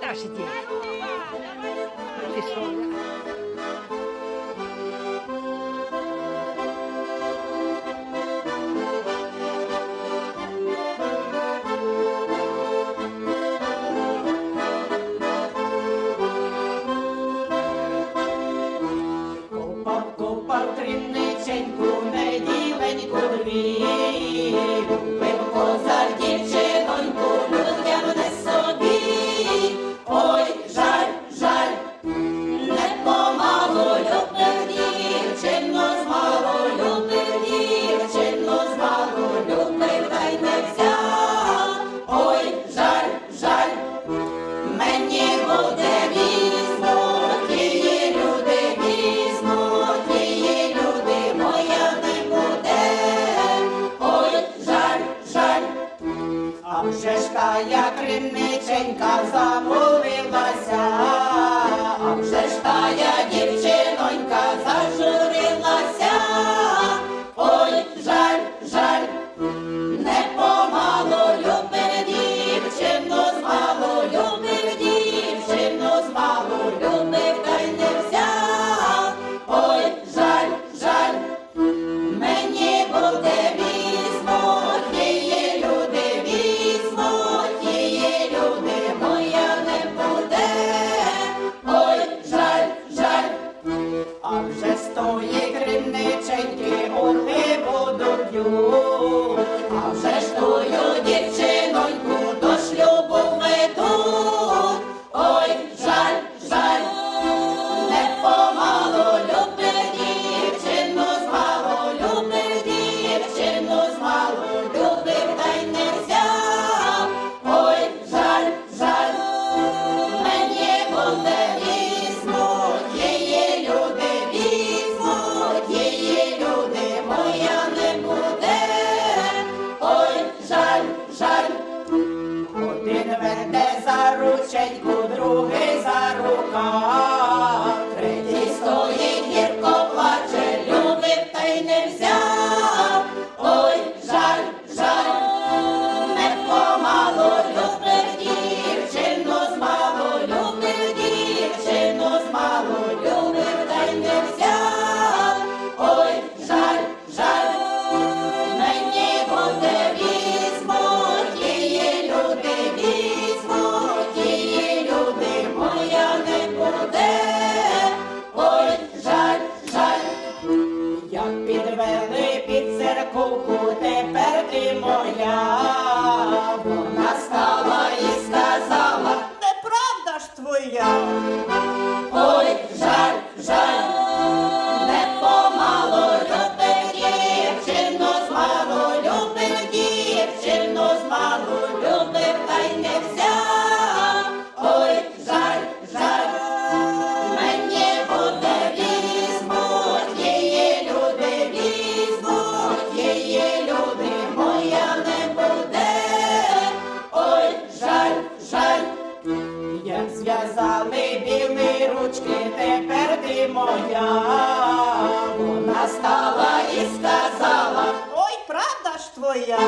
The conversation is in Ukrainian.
다시 돼. А вже ж тая криниченька замовилася, а вже ж тая дівчинонька. Вирученьку другий за рукав. зв'язали білі ручки, тепер ти моя. Вона стала і сказала, ой, правда ж твоя.